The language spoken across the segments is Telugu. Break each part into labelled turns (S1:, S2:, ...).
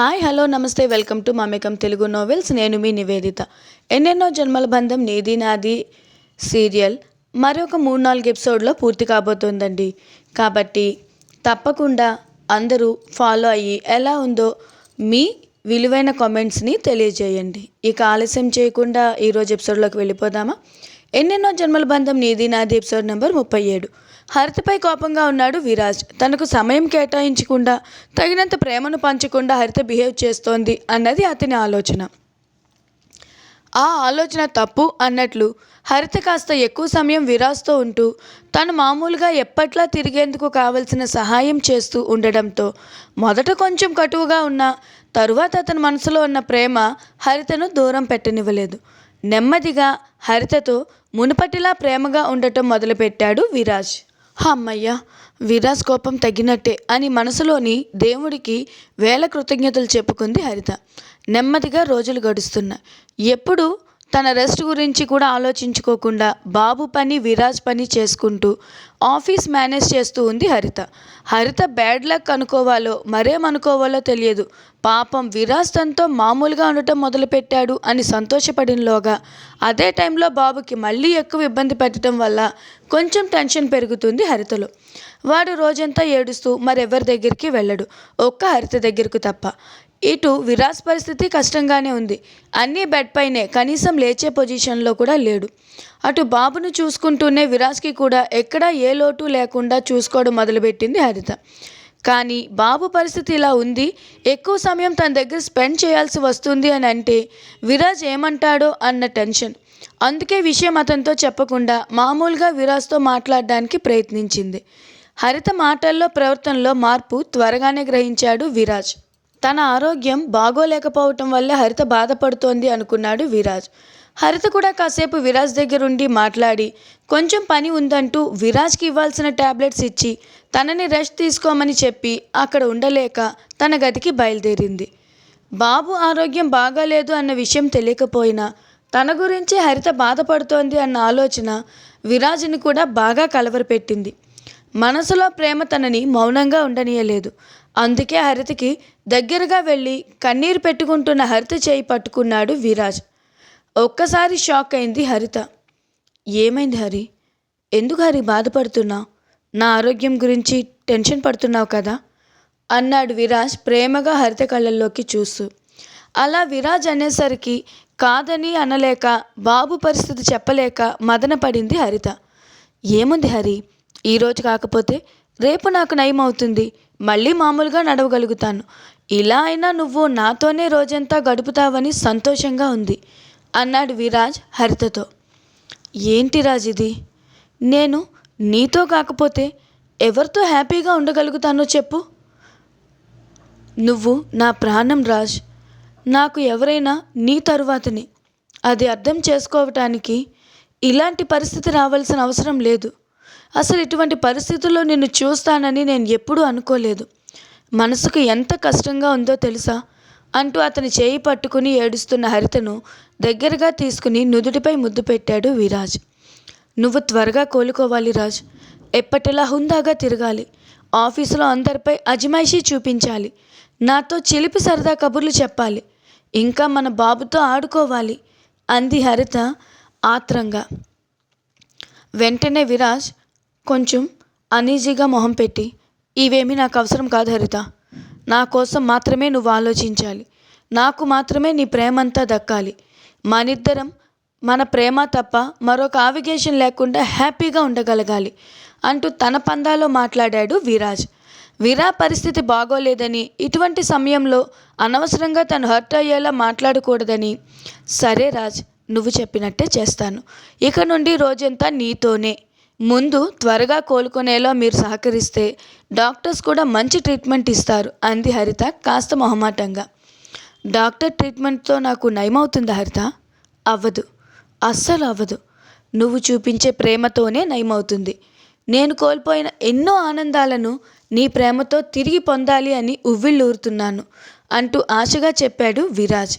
S1: Hi hello namaste welcome to Mamekam Telugu novels. నేను మీ నివేదిత. ఎన్నెన్నో జన్మల బంధం నీది నాది సీరియల్ మరొక మూడు నాలుగు ఎపిసోడ్లో పూర్తి కాబోతోందండి. కాబట్టి తప్పకుండా అందరూ ఫాలో అయ్యి ఎలా ఉందో మీ విలువైన కామెంట్స్ని తెలియజేయండి. ఇక ఆలస్యం చేయకుండా ఈరోజు ఎపిసోడ్లోకి వెళ్ళిపోదామా? ఎన్నెన్నో జన్మల బంధం నీది నాది ఎపిసోడ్ నెంబర్ ముప్పై ఏడు. హరితపై కోపంగా ఉన్నాడు విరాజ్. తనకు సమయం కేటాయించకుండా తగినంత ప్రేమను పంచకుండా హరిత బిహేవ్ చేస్తోంది అన్నది అతని ఆలోచన. ఆ ఆలోచన తప్పు అన్నట్లు హరిత కాస్త ఎక్కువ సమయం విరాజ్తో ఉంటూ తను మామూలుగా ఎప్పట్లా తిరిగేందుకు కావలసిన సహాయం చేస్తూ ఉండడంతో మొదట కొంచెం కటువుగా ఉన్న తరువాత అతని మనసులో ఉన్న ప్రేమ హరితను దూరం పెట్టనివ్వలేదు. నెమ్మదిగా హరితతో మునుపటిలా ప్రేమగా ఉండటం మొదలుపెట్టాడు విరాజ్. అమ్మయ్య విరాజ్ కోపం తగ్గినట్టే అని మనసులోని దేవుడికి వేల కృతజ్ఞతలు చెప్పుకుంది హరిత. నెమ్మదిగా రోజులు గడుస్తున్నాయి. ఎప్పుడు తన రెస్ట్ గురించి కూడా ఆలోచించుకోకుండా బాబు పని విరాజ్ పని చేసుకుంటూ ఆఫీస్ మేనేజ్ చేస్తూ ఉంది హరిత. హరిత బ్యాడ్ లక్ అనుకోవాలో మరేమనుకోవాలో తెలియదు. పాపం విరాజ్ తనతో మామూలుగా ఉండటం మొదలుపెట్టాడు అని సంతోషపడినలోగా అదే టైంలో బాబుకి మళ్ళీ ఎక్కువ ఇబ్బంది పెట్టడం వల్ల కొంచెం టెన్షన్ పెరుగుతుంది హరితలో. వాడు రోజంతా ఏడుస్తూ మరెవరి దగ్గరికి వెళ్ళడు. ఒక్క హరిత దగ్గరకు తప్ప. ఇటు విరాజ్ పరిస్థితి కష్టంగానే ఉంది. అన్నీ బెడ్ పైనే కనీసం లేచే పొజిషన్లో కూడా లేడు. అటు బాబును చూసుకుంటూనే విరాజ్కి కూడా ఎక్కడా ఏ లోటు లేకుండా చూసుకోవడం మొదలుపెట్టింది హరిత. కానీ బాబు పరిస్థితి ఇలా ఉంది. ఎక్కువ సమయం తన దగ్గర స్పెండ్ చేయాల్సి వస్తుంది అని అంటే విరాజ్ ఏమంటాడో అన్న టెన్షన్. అందుకే విషయం అతనితో చెప్పకుండా మామూలుగా విరాజ్తో మాట్లాడడానికి ప్రయత్నించింది. హరిత మాటల్లో ప్రవర్తనలో మార్పు త్వరగానే గ్రహించాడు విరాజ్. తన ఆరోగ్యం బాగోలేకపోవటం వల్ల హరిత బాధపడుతోంది అనుకున్నాడు విరాజ్. హరిత కూడా కాసేపు విరాజ్ దగ్గరుండి మాట్లాడి కొంచెం పని ఉందంటూ విరాజ్కి ఇవ్వాల్సిన టాబ్లెట్స్ ఇచ్చి తనని రెస్ట్ తీసుకోమని చెప్పి అక్కడ ఉండలేక తన గదికి బయలుదేరింది. బాబు ఆరోగ్యం బాగాలేదు అన్న విషయం తెలియకపోయినా తన గురించి హరిత బాధపడుతోంది అన్న ఆలోచన విరాజ్ని కూడా బాగా కలవరపెట్టింది. మనసులో ప్రేమ తనని మౌనంగా ఉండనీయలేదు. అందుకే హరితకి దగ్గరగా వెళ్ళి కన్నీరు పెట్టుకుంటున్న హరిత చేయి పట్టుకున్నాడు విరాజ్. ఒక్కసారి షాక్ అయింది హరిత. ఏమైంది హరి? ఎందుకు హరి బాధపడుతున్నావు నా ఆరోగ్యం గురించి టెన్షన్ పడుతున్నావు కదా? అన్నాడు విరాజ్ ప్రేమగా హరిత కళ్ళల్లోకి చూస్తూ. అలా విరాజ్ అనేసరికి కాదని అనలేక బాబు పరిస్థితి చెప్పలేక మదనపడింది హరిత. ఏముంది హరి? ఈరోజు కాకపోతే రేపు నాకు నయం అవుతుంది మళ్ళీ మామూలుగా నడవగలుగుతాను. ఇలా అయినా నువ్వు నాతోనే రోజంతా గడుపుతావని సంతోషంగా ఉంది అన్నాడు విరాజ్ హరితతో. ఏంటి రాజ్ ఇది? నేను నీతో కాకపోతే ఎవరితో హ్యాపీగా ఉండగలుగుతానో చెప్పు. నువ్వు నా ప్రాణం రాజ్. నాకు ఎవరైనా నీ తరువాతని. అది అర్థం చేసుకోవటానికి ఇలాంటి పరిస్థితి రావాల్సిన అవసరం లేదు. అసలు ఇటువంటి పరిస్థితుల్లో నిన్ను చూస్తానని నేను ఎప్పుడూ అనుకోలేదు. మనసుకు ఎంత కష్టంగా ఉందో తెలుసా? అంటూ అతని చేయి పట్టుకుని ఏడుస్తున్న హరితను దగ్గరగా తీసుకుని నుదుటిపై ముద్దు పెట్టాడు విరాజ్. నువ్వు త్వరగా కోలుకోవాలి రాజ్. ఎప్పటిలా హుందాగా తిరగాలి. ఆఫీసులో అందరిపై అజమాయిషీ చూపించాలి. నాతో చిలిపి సరదా కబుర్లు చెప్పాలి. ఇంకా మన బాబుతో ఆడుకోవాలి. అంది హరిత ఆత్రంగా. వెంటనే విరాజ్ కొంచెం అనీజీగా మొహం పెట్టి ఇవేమీ నాకు అవసరం కాదు హరిత. నా కోసం మాత్రమే నువ్వు ఆలోచించాలి. నాకు మాత్రమే నీ ప్రేమంతా దక్కాలి. మనిద్దరం మన ప్రేమ తప్ప మరొక ఆవిగేషన్ లేకుండా హ్యాపీగా ఉండగలగాలి అంటూ తన పందాలో మాట్లాడాడు విరాజ్. విరా పరిస్థితి బాగోలేదని ఇటువంటి సమయంలో అనవసరంగా తను హర్ట్ అయ్యేలా మాట్లాడకూడదని సరే రాజ్ నువ్వు చెప్పినట్టే చేస్తాను. ఇక నుండి రోజంతా నీతోనే. ముందు త్వరగా కోలుకునేలా మీరు సహకరిస్తే డాక్టర్స్ కూడా మంచి ట్రీట్మెంట్ ఇస్తారు అంది హరిత కాస్త మొహమాటంగా. డాక్టర్ ట్రీట్మెంట్తో నాకు నయమవుతుందా హరిత? అవ్వదు. అస్సలు అవ్వదు. నువ్వు చూపించే ప్రేమతోనే నయమవుతుంది. నేను కోల్పోయిన ఎన్నో ఆనందాలను నీ ప్రేమతో తిరిగి పొందాలి అని ఉవ్విళ్ళూరుతున్నాను అంటూ ఆశగా చెప్పాడు విరాజ్.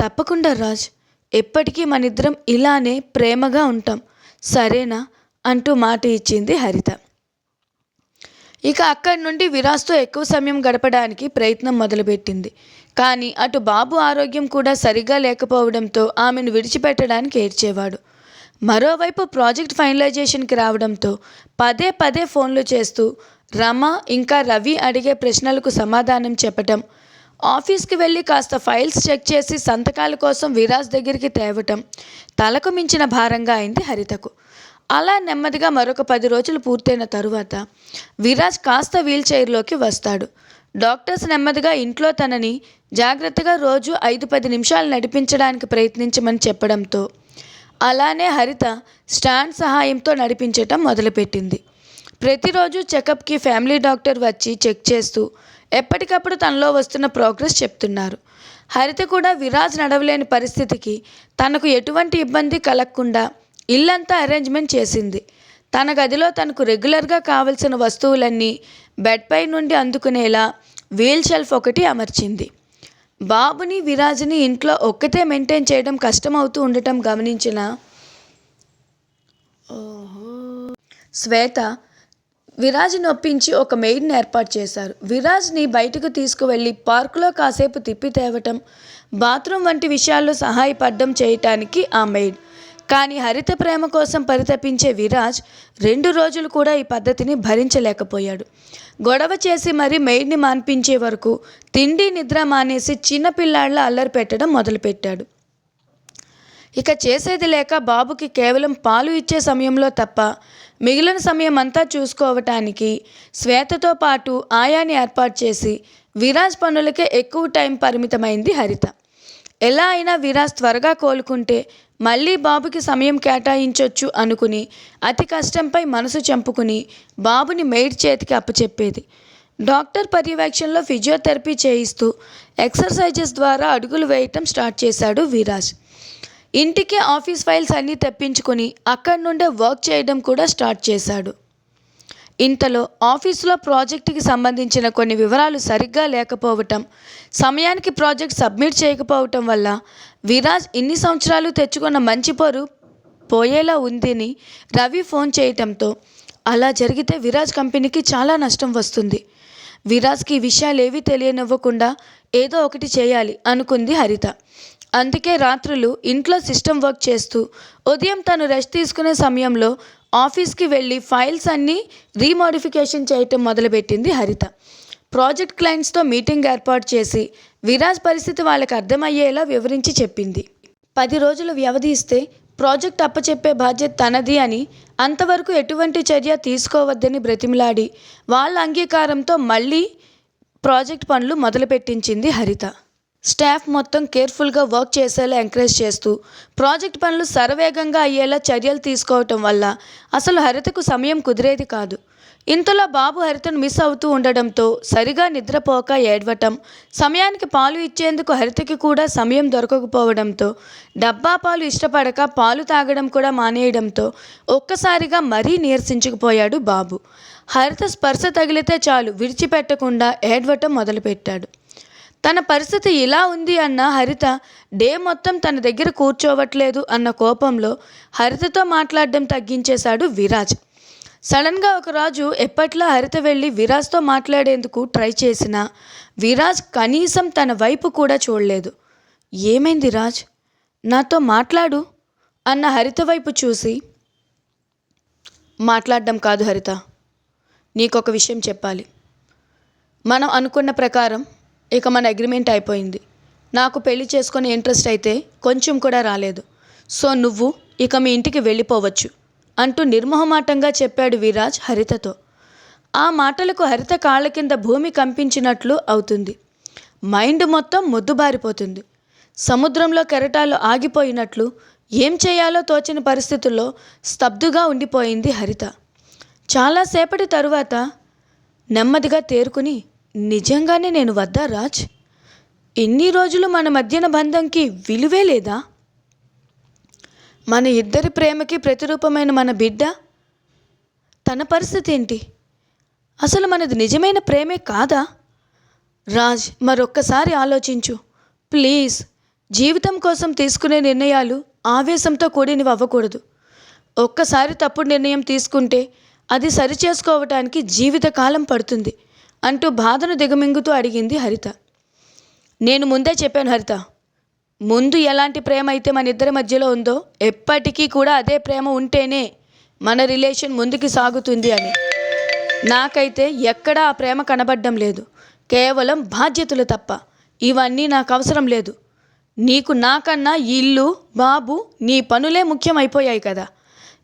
S1: తప్పకుండా రాజ్. ఎప్పటికీ మనిద్దరం ఇలానే ప్రేమగా ఉంటాం. సరేనా? అంటూ మాట ఇచ్చింది హరిత. ఇక అక్కడి నుండి విరాజ్తో ఎక్కువ సమయం గడపడానికి ప్రయత్నం మొదలుపెట్టింది. కానీ అటు బాబు ఆరోగ్యం కూడా సరిగా లేకపోవడంతో ఆమెను విడిచిపెట్టడానికి ఏడ్చేవాడు. మరోవైపు ప్రాజెక్ట్ ఫైనలైజేషన్కి రావడంతో పదే పదే ఫోన్లు చేస్తూ రమ ఇంకా రవి అడిగే ప్రశ్నలకు సమాధానం చెప్పటం ఆఫీస్కి వెళ్ళి కాస్త ఫైల్స్ చెక్ చేసి సంతకాల కోసం విరాజ్ దగ్గరికి తేవటం తలకు మించిన భారంగా అయింది హరితకు. అలా నెమ్మదిగా మరొక పది రోజులు పూర్తయిన తరువాత విరాజ్ కాస్త వీల్ చైర్లోకి వస్తాడు. డాక్టర్స్ నెమ్మదిగా ఇంట్లో తనని జాగ్రత్తగా రోజు ఐదు పది నిమిషాలు నడిపించడానికి ప్రయత్నించమని చెప్పడంతో అలానే హరిత స్టాండ్ సహాయంతో నడిపించటం మొదలుపెట్టింది. ప్రతిరోజు చెకప్కి ఫ్యామిలీ డాక్టర్ వచ్చి చెక్ చేస్తూ ఎప్పటికప్పుడు తనలో వస్తున్న ప్రోగ్రెస్ చెప్తున్నారు. హరిత కూడా విరాజ్ నడవలేని పరిస్థితికి తనకు ఎటువంటి ఇబ్బంది కలగకుండా ఇల్లంతా అరేంజ్మెంట్ చేసింది. తన గదిలో తనకు రెగ్యులర్గా కావలసిన వస్తువులన్నీ బెడ్పై నుండి అందుకునేలా వీల్ షెల్ఫ్ ఒకటి అమర్చింది. బాబుని విరాజ్ని ఇంట్లో ఒక్కతే మెయింటైన్ చేయడం కష్టమవుతూ ఉండటం గమనించిన శ్వేత విరాజ్ని ఒప్పించి ఒక మెయిడ్ని ఏర్పాటు చేశారు. విరాజ్ని బయటకు తీసుకువెళ్ళి పార్కులో కాసేపు తిప్పి తేవటం బాత్రూమ్ వంటి విషయాల్లో సహాయపడడం చేయటానికి ఆ మెయిడ్. కానీ హరిత ప్రేమ కోసం పరితపించే విరాజ్ రెండు రోజులు కూడా ఈ పద్ధతిని భరించలేకపోయాడు. గొడవ చేసి మరీ మెయిడ్ని మాన్పించే వరకు తిండి నిద్ర మానేసి చిన్నపిల్లాళ్ళ అల్లరి పెట్టడం మొదలుపెట్టాడు. ఇక చేసేది లేక బాబుకి కేవలం పాలు ఇచ్చే సమయంలో తప్ప మిగిలిన సమయం అంతా చూసుకోవటానికి శ్వేతతో పాటు ఆయాని ఏర్పాటు చేసి విరాజ్ పనులకే ఎక్కువ టైం పరిమితమైంది హరిత. ఎలా అయినా విరాజ్ త్వరగా కోలుకుంటే మళ్ళీ బాబుకి సమయం కేటాయించొచ్చు అనుకుని అతి కష్టంపై మనసు చంపుకుని బాబుని మెయిడ్ చేతికి అప్పచెప్పేది. డాక్టర్ పర్యవేక్షణలో ఫిజియోథెరపీ చేయిస్తూ ఎక్సర్సైజెస్ ద్వారా అడుగులు వేయటం స్టార్ట్ చేశాడు విరాజ్. ఇంటికి ఆఫీస్ ఫైల్స్ అన్నీ తెప్పించుకొని అక్కడి నుండే వర్క్ చేయడం కూడా స్టార్ట్ చేశాడు. ఇంతలో ఆఫీసులో ప్రాజెక్టుకి సంబంధించిన కొన్ని వివరాలు సరిగ్గా లేకపోవటం సమయానికి ప్రాజెక్ట్ సబ్మిట్ చేయకపోవటం వల్ల విరాజ్ ఇన్ని సంవత్సరాలు తెచ్చుకున్న మంచి పొరు పోయేలా ఉందని రవి ఫోన్ చేయటంతో అలా జరిగితే విరాజ్ కంపెనీకి చాలా నష్టం వస్తుంది. విరాజ్కి ఈ విషయాలు ఏవీ తెలియనివ్వకుండా ఏదో ఒకటి చేయాలి అనుకుంది హరిత. అందుకే రాత్రులు ఇంట్లో సిస్టమ్ వర్క్ చేస్తూ ఉదయం తను రెస్ట్ తీసుకునే సమయంలో ఆఫీస్కి వెళ్ళి ఫైల్స్ అన్నీ రీమోడిఫికేషన్ చేయటం మొదలుపెట్టింది హరిత. ప్రాజెక్ట్ క్లయింట్స్తో మీటింగ్ ఏర్పాటు చేసి విరాజ్ పరిస్థితి వాళ్ళకి అర్థమయ్యేలా వివరించి చెప్పింది. పది రోజులు వ్యవధి ఇస్తే ప్రాజెక్ట్ అప్పచెప్పే బాధ్యత తనది అని అంతవరకు ఎటువంటి చర్య తీసుకోవద్దని బ్రతిమిలాడి వాళ్ళ అంగీకారంతో మళ్ళీ ప్రాజెక్ట్ పనులు మొదలుపెట్టించింది హరిత. స్టాఫ్ మొత్తం కేర్ఫుల్గా వర్క్ చేసేలా ఎంకరేజ్ చేస్తూ ప్రాజెక్ట్ పనులు శరవేగంగా అయ్యేలా చర్యలు తీసుకోవటం వల్ల అసలు హరితకు సమయం కుదిరేది కాదు. ఇంతలో బాబు హరితను మిస్ అవుతూ ఉండడంతో సరిగా నిద్రపోక ఏడవటం సమయానికి పాలు ఇచ్చేందుకు హరితకి కూడా సమయం దొరకకపోవడంతో డబ్బా పాలు ఇష్టపడక పాలు తాగడం కూడా మానేయడంతో ఒక్కసారిగా మరీ నీరసించుకుపోయాడు బాబు. హరిత స్పర్శ తగిలితే చాలు విడిచిపెట్టకుండా ఏడవటం మొదలుపెట్టాడు. తన పరిస్థితి ఇలా ఉంది అన్న హరిత డే మొత్తం తన దగ్గర కూర్చోవట్లేదు అన్న కోపంలో హరితతో మాట్లాడడం తగ్గించేశాడు విరాజ్. సడన్గా ఒకరోజు ఎప్పట్లా హరిత వెళ్ళి విరాజ్తో మాట్లాడేందుకు ట్రై చేసినా విరాజ్ కనీసం తన వైపు కూడా చూడలేదు. ఏమైంది రాజ్? నాతో మాట్లాడు అన్న హరిత వైపు చూసి మాట్లాడడం కాదు హరిత నీకొక విషయం చెప్పాలి. మనం అనుకున్న ప్రకారం ఇక మన అగ్రిమెంట్ అయిపోయింది. నాకు పెళ్ళి చేసుకునే ఇంట్రెస్ట్ అయితే కొంచెం కూడా రాలేదు. సో నువ్వు ఇక మీ ఇంటికి వెళ్ళిపోవచ్చు అంటూ నిర్మోహమాటంగా చెప్పాడు విరాజ్ హరితతో. ఆ మాటలకు హరిత కాళ్ళ కింద భూమి కంపించినట్లు అవుతుంది. మైండ్ మొత్తం మొద్దుబారిపోతుంది. సముద్రంలో కెరటాలు ఆగిపోయినట్లు ఏం చేయాలో తోచని పరిస్థితుల్లో స్తబ్దుగా ఉండిపోయింది హరిత. చాలాసేపటి తరువాత నెమ్మదిగా తేరుకుని నిజంగానే నేను వద్దా రాజ్? ఎన్ని రోజులు మన మధ్యన బంధంకి విలువే లేదా? మన ఇద్దరి ప్రేమకి ప్రతిరూపమైన మన బిడ్డ? తన పరిస్థితి ఏంటి? అసలు మనది నిజమైన ప్రేమే కాదా? రాజ్ మరొక్కసారి ఆలోచించు. ప్లీజ్ జీవితం కోసం తీసుకునే నిర్ణయాలు ఆవేశంతో కూడినవి అవ్వకూడదు. ఒక్కసారి తప్పుడు నిర్ణయం తీసుకుంటే అది సరిచేసుకోవటానికి జీవితకాలం పడుతుంది. అంటూ బాధను దిగమింగుతూ అడిగింది హరిత. నేను ముందే చెప్పాను హరిత ముందు ఎలాంటి ప్రేమ అయితే మన ఇద్దరి మధ్యలో ఉందో ఎప్పటికీ కూడా అదే ప్రేమ ఉంటేనే మన రిలేషన్ ముందుకు సాగుతుంది అని. నాకైతే ఎక్కడా ఆ ప్రేమ కనబడడం లేదు కేవలం బాధ్యతలు తప్ప ఇవన్నీ నాకు అవసరం లేదు. నీకు నాకన్నా ఇల్లు బాబు నీ పనులే ముఖ్యమైపోయాయి కదా.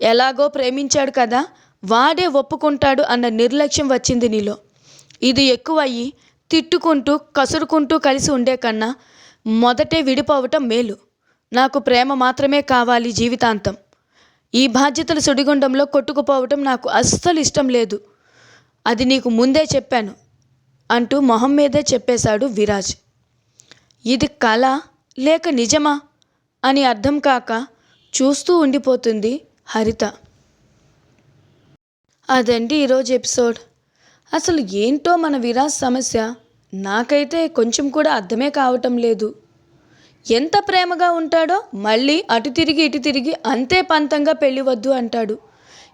S1: ఎలాగో ప్రేమించాడు కదా వాడే ఒప్పుకుంటాడు అన్న నిర్లక్ష్యం వచ్చింది నీలో. ఇది ఎక్కువయ్యి తిట్టుకుంటూ కసురుకుంటూ కలిసి ఉండే కన్నా మొదటే విడిపోవటం మేలు. నాకు ప్రేమ మాత్రమే కావాలి జీవితాంతం. ఈ బాధ్యతల సుడిగుండంలో కొట్టుకుపోవటం నాకు అస్సలు ఇష్టం లేదు. అది నీకు ముందే చెప్పాను అంటూ మొహం మీదే చెప్పేశాడు విరాజ్. ఇది కళ లేక నిజమా అని అర్థం కాక చూస్తూ ఉండిపోతుంది హరిత. అదండి ఈరోజు ఎపిసోడ్. అసలు ఏంటో మన విరాజ్ సమస్య? నాకైతే కొంచెం కూడా అర్థమే కావటం లేదు. ఎంత ప్రేమగా ఉంటాడో మళ్ళీ అటు తిరిగి ఇటు తిరిగి అంతే పంతంగా పెళ్ళి వద్దు అంటాడు.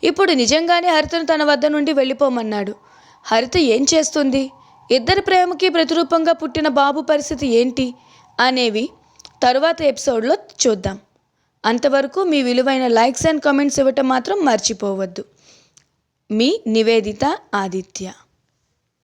S1: ఇప్పుడు నిజంగానే హరితను తన వద్ద నుండి వెళ్ళిపోమన్నాడు. హరిత ఏం చేస్తుంది? ఇద్దరి ప్రేమకి ప్రతిరూపంగా పుట్టిన బాబు పరిస్థితి ఏంటి? అనేవి తరువాత ఎపిసోడ్లో చూద్దాం. అంతవరకు మీ విలువైన లైక్స్ అండ్ కామెంట్స్ ఇవ్వటం మాత్రం మర్చిపోవద్దు. మీ నివేదిత ఆదిత్య.